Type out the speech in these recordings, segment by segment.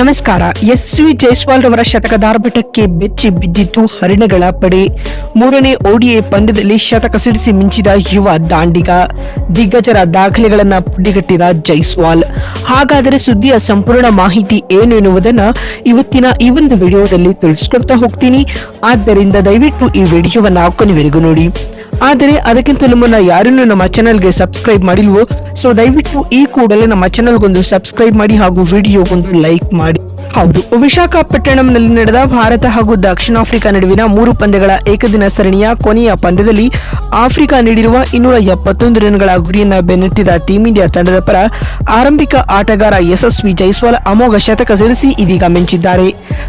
ನಮಸ್ಕಾರ. S V Jaiswal ರವರ ಶತಕದಾರ್ಭಟಕ್ಕೆ ಬೆಚ್ಚಿ ಬಿದ್ದಿತ್ತು ಹರಿಣಗಳ ಪಡೆ. ಮೂರನೇ ಓಡಿಎ ಪಂದ್ಯದಲ್ಲಿ ಶತಕ ಸಿಡಿಸಿ ಮಿಂಚಿದ ಯುವ ದಾಂಡಿಗ. ದಿಗ್ಗಜರ ದಾಖಲೆಗಳನ್ನ ಪುಡಿಗಟ್ಟಿದ ಜೈಸ್ವಾಲ್. ಹಾಗಾದರೆ ಸುದ್ದಿಯ ಸಂಪೂರ್ಣ ಮಾಹಿತಿ ಏನು ಎನ್ನುವುದನ್ನ ಇವತ್ತಿನ ಈ ಒಂದು ವಿಡಿಯೋದಲ್ಲಿ ತಿಳಿಸ್ಕೊಡ್ತಾ ಹೋಗ್ತೀನಿ. ಆದ್ದರಿಂದ ದಯವಿಟ್ಟು ಈ ವಿಡಿಯೋವನ್ನ ಕೊನೆವರೆಗೂ ನೋಡಿ. ಆದರೆ ಅದಕ್ಕಿಂತಲೂ ಮುನ್ನ ಯಾರನ್ನು ನಮ್ಮ ಚಾನಲ್ಗೆ ಸಬ್ಸ್ಕ್ರೈಬ್ ಮಾಡಿಲ್ವೋ? ಸೊ ದಯವಿಟ್ಟು ಈ ಕೂಡಲೇ ನಮ್ಮ ಚಾನಲ್ಗೊಂದು ಸಬ್ಸ್ಕ್ರೈಬ್ ಮಾಡಿ ಹಾಗೂ ವಿಡಿಯೋಗೊಂದು ಲೈಕ್ ಮಾಡಿ. ಹೌದು, ವಿಶಾಖಪಟ್ಟಣಂನಲ್ಲಿ ನಡೆದ ಭಾರತ ಹಾಗೂ ದಕ್ಷಿಣ ಆಫ್ರಿಕಾ ನಡುವಿನ ಮೂರು ಪಂದ್ಯಗಳ ಏಕದಿನ ಸರಣಿಯ ಕೊನೆಯ ಪಂದ್ಯದಲ್ಲಿ ಆಫ್ರಿಕಾ ನೀಡಿರುವ ಇನ್ನೂರ ಎಪ್ಪತ್ತೊಂದು ರನ್ಗಳ ಗುರಿಯನ್ನ ಬೆನ್ನಟ್ಟಿದ ಟೀಂ ಇಂಡಿಯಾ ತಂಡದ ಪರ ಆರಂಭಿಕ ಆಟಗಾರ ಯಶಸ್ವಿ ಜೈಸ್ವಾಲ್ ಅಮೋಘ ಶತಕ ಸೇರಿಸಿ ಇದೀಗ ಮಿಂಚಿದ್ದಾರೆ.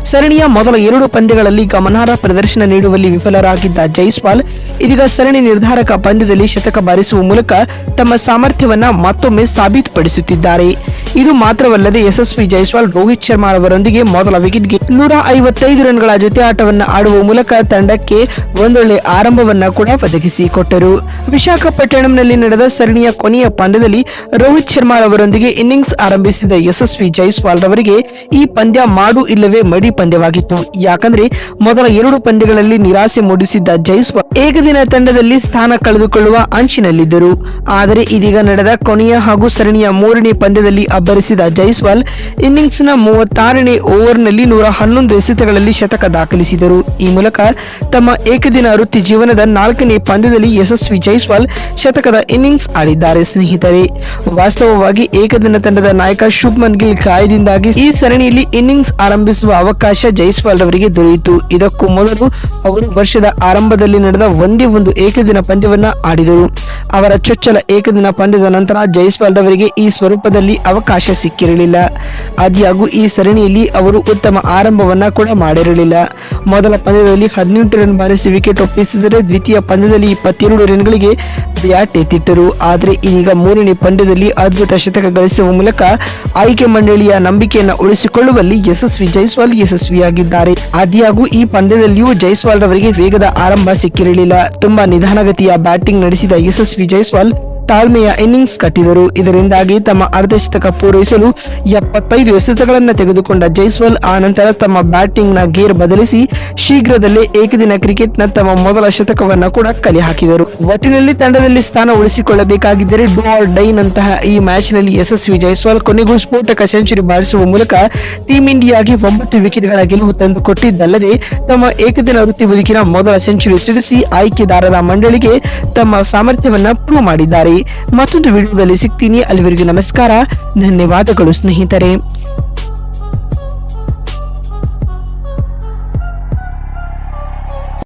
ಸರಣಿಯ ಮೊದಲ ಎರಡು ಪಂದ್ಯಗಳಲ್ಲಿ ಗಮನಾರ್ಹ ಪ್ರದರ್ಶನ ನೀಡುವಲ್ಲಿ ವಿಫಲರಾಗಿದ್ದ ಜೈಸ್ವಾಲ್, ಇದೀಗ ಸರಣಿ ನಿರ್ಧಾರಕ ಪಂದ್ಯದಲ್ಲಿ ಶತಕ ಬಾರಿಸುವ ಮೂಲಕ ತಮ್ಮ ಸಾಮರ್ಥ್ಯವನ್ನ ಮತ್ತೊಮ್ಮೆ ಸಾಬೀತುಪಡಿಸುತ್ತಿದ್ದಾರೆ. ಇದು ಮಾತ್ರವಲ್ಲದೆ ಯಶಸ್ವಿ ಜೈಸ್ವಾಲ್ ರೋಹಿತ್ ಶರ್ಮಾ ಅವರೊಂದಿಗೆ ಮೊದಲ ವಿಕೆಟ್ಗೆ ನೂರ ಐವತ್ತೈದು ರನ್ಗಳ ಜೊತೆ ಆಟವನ್ನು ಆಡುವ ಮೂಲಕ ತಂಡಕ್ಕೆ ಒಂದೊಳ್ಳೆ ಆರಂಭವನ್ನ ಕೂಡ ಒದಗಿಸಿಕೊಟ್ಟರು. ವಿಶಾಖಪಟ್ಟಣಂನಲ್ಲಿ ನಡೆದ ಸರಣಿಯ ಕೊನೆಯ ಪಂದ್ಯದಲ್ಲಿ ರೋಹಿತ್ ಶರ್ಮಾ ಅವರೊಂದಿಗೆ ಇನ್ನಿಂಗ್ಸ್ ಆರಂಭಿಸಿದ ಯಶಸ್ವಿ ಜೈಸ್ವಾಲ್ ರವರಿಗೆ ಈ ಪಂದ್ಯ ಮಾಡು ಇಲ್ಲವೇ ಮಡಿ ಪಂದ್ಯವಾಗಿತ್ತು. ಯಾಕಂದ್ರೆ ಮೊದಲ ಎರಡು ಪಂದ್ಯಗಳಲ್ಲಿ ನಿರಾಸೆ ಮೂಡಿಸಿದ್ದ ಜೈಸ್ವಾಲ್ ಏಕದಿನ ತಂಡದಲ್ಲಿ ಸ್ಥಾನ ಕಳೆದುಕೊಳ್ಳುವ ಅಂಚಿನಲ್ಲಿದ್ದರು. ಆದರೆ ಇದೀಗ ನಡೆದ ಕೊನೆಯ ಹಾಗೂ ಸರಣಿಯ ಮೂರನೇ ಪಂದ್ಯದಲ್ಲಿ ಅಬ್ಬರಿಸಿದ ಜೈಸ್ವಾಲ್ ಇನ್ನಿಂಗ್ಸ್ನ ಮೂವತ್ತಾರನೇ ಓವರ್ನಲ್ಲಿ ನೂರ ಹನ್ನೊಂದು ಎಸೆತಗಳಲ್ಲಿ ಶತಕ ದಾಖಲಿಸಿದರು. ಈ ಮೂಲಕ ತಮ್ಮ ಏಕದಿನ ವೃತ್ತಿ ಜೀವನದ ನಾಲ್ಕನೇ ಪಂದ್ಯದಲ್ಲಿ ಯಶಸ್ವಿ ಜೈಸ್ವಾಲ್ ಶತಕದ ಇನ್ನಿಂಗ್ಸ್ ಆಡಿದ್ದಾರೆ. ಸ್ನೇಹಿತರೆ, ವಾಸ್ತವವಾಗಿ ಏಕದಿನ ತಂಡದ ನಾಯಕ ಶುಭ್ಮನ್ ಗಿಲ್ ಗಾಯದಿಂದಾಗಿ ಈ ಸರಣಿಯಲ್ಲಿ ಇನ್ನಿಂಗ್ಸ್ ಆರಂಭಿಸುವ ಅವಕಾಶ ಜೈಸ್ವಾಲ್ ಅವರಿಗೆ ದೊರೆಯಿತು. ಇದಕ್ಕೂ ಮೊದಲು ಅವರು ವರ್ಷದ ಆರಂಭದಲ್ಲಿ ನಡೆದ ಒಂದೇ ಒಂದು ಏಕದಿನ ಪಂದ್ಯವನ್ನ ಆಡಿದರು. ಅವರ ಚೊಚ್ಚಲ ಏಕದಿನ ಪಂದ್ಯದ ನಂತರ ಜೈಸ್ವಾಲ್ ರವರಿಗೆ ಈ ಸ್ವರೂಪದಲ್ಲಿ ಅವಕಾಶ ಸಿಕ್ಕಿರಲಿಲ್ಲ. ಆದಿಯಾಗೂ ಈ ಸರಣಿಯಲ್ಲಿ ಅವರು ಉತ್ತಮ ಆರಂಭವನ್ನ ಕೂಡ ಮಾಡಿರಲಿಲ್ಲ. ಮೊದಲ ಪಂದ್ಯದಲ್ಲಿ ಹದಿನೆಂಟು ರನ್ ಬಾರಿಸಿ ವಿಕೆಟ್ ಒಪ್ಪಿಸಿದರೆ ದ್ವಿತೀಯ ಪಂದ್ಯದಲ್ಲಿ ಇಪ್ಪತ್ತೆರಡು ರನ್ಗಳಿಗೆ ಬ್ಯಾಟ್ ಎತ್ತಿಟ್ಟರು. ಆದರೆ ಇದೀಗ ಮೂರನೇ ಪಂದ್ಯದಲ್ಲಿ ಅದ್ಭುತ ಶತಕ ಗಳಿಸುವ ಮೂಲಕ ಆಯ್ಕೆ ಮಂಡಳಿಯ ನಂಬಿಕೆಯನ್ನು ಉಳಿಸಿಕೊಳ್ಳುವಲ್ಲಿ ಯಶಸ್ವಿ ಜೈಸ್ವಾಲ್ ಯಶಸ್ವಿಯಾಗಿದ್ದಾರೆ. ಆದಿಯಾಗೂ ಈ ಪಂದ್ಯದಲ್ಲಿಯೂ ಜೈಸ್ವಾಲ್ ರವರಿಗೆ ವೇಗದ ಆರಂಭ ಸಿಕ್ಕಿರಲಿಲ್ಲ. ತುಂಬಾ ನಿಧಾನಗತಿಯ ಬ್ಯಾಟಿಂಗ್ ನಡೆಸಿದ ಯಶಸ್ವಿ ಜೈಸ್ವಾಲ್ ತಾಳ್ಮೆಯ ಇನ್ನಿಂಗ್ಸ್ ಕಟ್ಟಿದರು. ಇದರಿಂದಾಗಿ ತಮ್ಮ ಅರ್ಧಶತಕ ಪೂರೈಸಲು ಎಪ್ಪತ್ತೈದು ಎಸೆತಗಳನ್ನು ತೆಗೆದುಕೊಂಡ ಜೈಸ್ವಾಲ್, ಆ ನಂತರ ತಮ್ಮ ಬ್ಯಾಟಿಂಗ್ನ ಗೇರ್ ಬದಲಿಸಿ ಶೀಘ್ರದಲ್ಲೇ ಏಕದಿನ ಕ್ರಿಕೆಟ್ನ ತಮ್ಮ ಮೊದಲ ಶತಕವನ್ನು ಕೂಡ ಕಲೆ ಹಾಕಿದರು ಒಟ್ಟಿನಲ್ಲಿ ತಂಡದಲ್ಲಿ ಸ್ಥಾನ ಉಳಿಸಿಕೊಳ್ಳಬೇಕಾಗಿದ್ದರೆ ಡೋ ಆರ್ ಡೈ ನಂತಹ ಈ ಮ್ಯಾಚ್ನಲ್ಲಿ ಯಶಸ್ವಿ ಜೈಸ್ವಾಲ್ ಕೊನೆಗೂ ಸ್ಫೋಟಕ ಸೆಂಚುರಿ ಬಾರಿಸುವ ಮೂಲಕ ಟೀಂ ಇಂಡಿಯಾಗೆ ಒಂಬತ್ತು ವಿಕೆಟ್ಗಳ ಗೆಲುವು ತಂದು ಕೊಟ್ಟಿದ್ದಲ್ಲದೆ ತಮ್ಮ ಏಕದಿನ ವೃತ್ತಿ ಬದುಕಿನ ಮೊದಲ ಸೆಂಚುರಿ ಸಿಡಿಸಿ ಆಯ್ಕೆದಾರರ ಮಂಡಳಿಗೆ ತಮ್ಮ ಸಾಮರ್ಥ್ಯವನ್ನ ಪ್ರೂವ್ ಮಾಡಿದ್ದಾರೆ. ಮತ್ತೊಂದು ವಿಡಿಯೋದಲ್ಲಿ ಸಿಗ್ತೀನಿ. ಅಲ್ಲಿವರೆಗೂ ನಮಸ್ಕಾರ. ಧನ್ಯವಾದಗಳು ಸ್ನೇಹಿತರೆ.